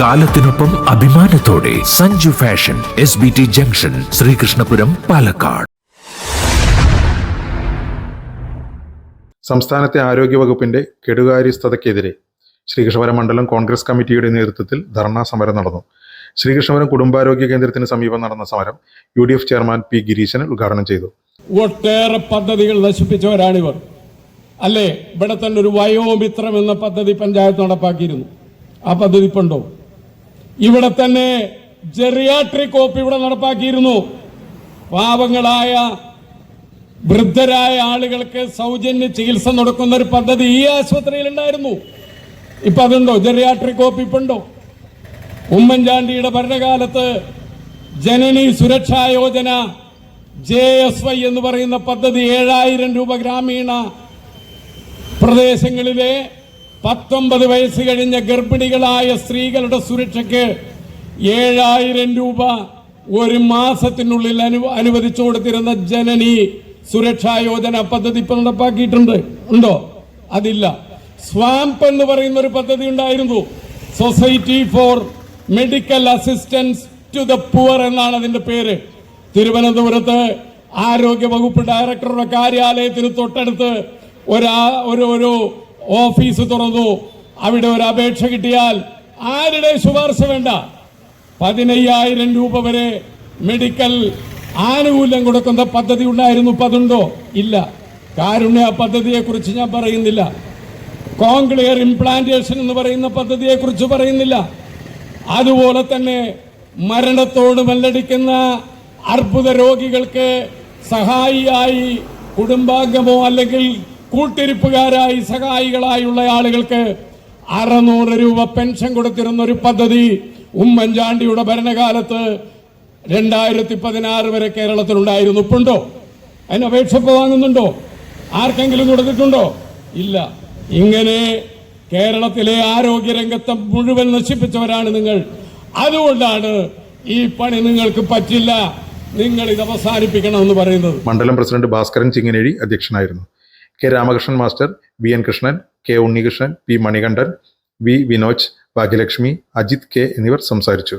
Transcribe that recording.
കാലത്തിനൊപ്പം അഭിമാനത്തോടെ Sanju fashion S B T junction Sreekrishnapuram Palakkad. സംസ്ഥാനത്തെ ആരോഗ്യവകുപ്പിന്റെ കെടുകാര്യസ്ഥതയ്ക്കെതിരെ ശ്രീകൃഷ്ണപുരം മണ്ഡലം കോൺഗ്രസ് കമ്മിറ്റിയുടെ നേതൃത്വത്തിൽ ധർണാ സമരം നടന്നു. ശ്രീകൃഷ്ണപുരം കുടുംബാരോഗ്യ കേന്ദ്രത്തിന് സമീപം നടന്ന സമരം U D F chairman P Gireeshan ഉദ്ഘാടനം ചെയ്തു. ഒട്ടേറെ പദ്ധതികൾ നശിപ്പിച്ചവരാണിവർ. അല്ലേ? ഇവിടെ തന്നെ ഒരു വയോമിത്രം എന്ന പദ്ധതി പഞ്ചായത്ത് നടപ്പാക്കിയിരുന്നു. ആ പദ്ധതി ഇപ്പൊ ഉണ്ടോ ഇവിടെ തന്നെ ജെറിയാട്രിക് ഓപ്പ് ഇവിടെ നടപ്പാക്കിയിരുന്നു. പാവങ്ങളായ വൃദ്ധരായ ആളുകൾക്ക് സൗജന്യ ചികിത്സ നടക്കുന്ന ഒരു പദ്ധതി ഈ ആശുപത്രിയിൽ ഉണ്ടായിരുന്നു. ഇപ്പൊ അതുണ്ടോ? ജെറിയാട്രിക് ഇപ്പൊ ഉണ്ടോ? ഉമ്മൻചാണ്ടിയുടെ ഭരണകാലത്ത് ജനനി സുരക്ഷാ യോജന ജെ എസ് വൈ എന്ന് പറയുന്ന പദ്ധതി ഏഴായിരം രൂപ ഗ്രാമീണ പ്രദേശങ്ങളിലെ പത്തൊമ്പത് വയസ്സ് കഴിഞ്ഞ ഗർഭിണികളായ സ്ത്രീകളുടെ സുരക്ഷയ്ക്ക് ഏഴായിരം രൂപ ഒരു മാസത്തിനുള്ളിൽ അനു അനുവദിച്ചു കൊടുത്തിരുന്ന ജനനി സുരക്ഷാ യോജന പദ്ധതി ഇപ്പൊ നടപ്പാക്കിയിട്ടുണ്ട്. ഉണ്ടോ? അതില്ല. സ്വാംപ് എന്ന് പറയുന്ന ഒരു പദ്ധതി ഉണ്ടായിരുന്നു. Society for medical assistance to the poor എന്നാണ് അതിന്റെ പേര്. തിരുവനന്തപുരത്ത് ആരോഗ്യ വകുപ്പ് ഡയറക്ടറുടെ കാര്യാലയത്തിന് തൊട്ടടുത്ത് ഒരാ ഒരു ഒരു ഓഫീസ് തുറന്നു. അവിടെ ഒരു അപേക്ഷ കിട്ടിയാൽ ആരുടെ ശുപാർശ വേണ്ട? പതിനയ്യായിരം രൂപ വരെ മെഡിക്കൽ ആനുകൂല്യം കൊടുക്കുന്ന പദ്ധതി ഉണ്ടായിരുന്നു. ഇപ്പൊ അതുണ്ടോ? ഇല്ല. കാരുണ്യ പദ്ധതിയെ കുറിച്ച് ഞാൻ പറയുന്നില്ല. കോൺക്ലിയർ ഇംപ്ലാന്റേഷൻ എന്ന് പറയുന്ന പദ്ധതിയെ കുറിച്ച് പറയുന്നില്ല. അതുപോലെ തന്നെ മരണത്തോട് മല്ലടിക്കുന്ന അർബുദ രോഗികൾക്ക് സഹായിയായി കുടുംബാംഗമോ അല്ലെങ്കിൽ കൂട്ടിരിപ്പുകാരായി സഹായികളായുള്ള ആളുകൾക്ക് അറുന്നൂറ് രൂപ പെൻഷൻ കൊടുത്തിരുന്ന ഒരു പദ്ധതി ഉമ്മൻചാണ്ടിയുടെ ഭരണകാലത്ത് രണ്ടായിരത്തി പതിനാറ് വരെ കേരളത്തിലുണ്ടായിരുന്നു. ഇപ്പുണ്ടോ? അതിന് അപേക്ഷ വാങ്ങുന്നുണ്ടോ? ആർക്കെങ്കിലും കൊടുത്തിട്ടുണ്ടോ? ഇല്ല. ഇങ്ങനെ കേരളത്തിലെ ആരോഗ്യരംഗത്തെ മുഴുവൻ നശിപ്പിച്ചവരാണ് നിങ്ങൾ. അതുകൊണ്ടാണ് ഈ പണി നിങ്ങൾക്ക് പറ്റില്ല. നിങ്ങൾ ഇത് അവസാനിപ്പിക്കണമെന്ന് പറയുന്നത്. മണ്ഡലം പ്രസിഡന്റ് ഭാസ്കരൻ ചിങ്ങനേഴി അധ്യക്ഷനായിരുന്നു. K Ramakrishnan master V N Krishnan K Unnikrishnan P Manikandan V Vinoj Bhagyalakshmi Ajith K എന്നിവർ സംസാരിച്ചു.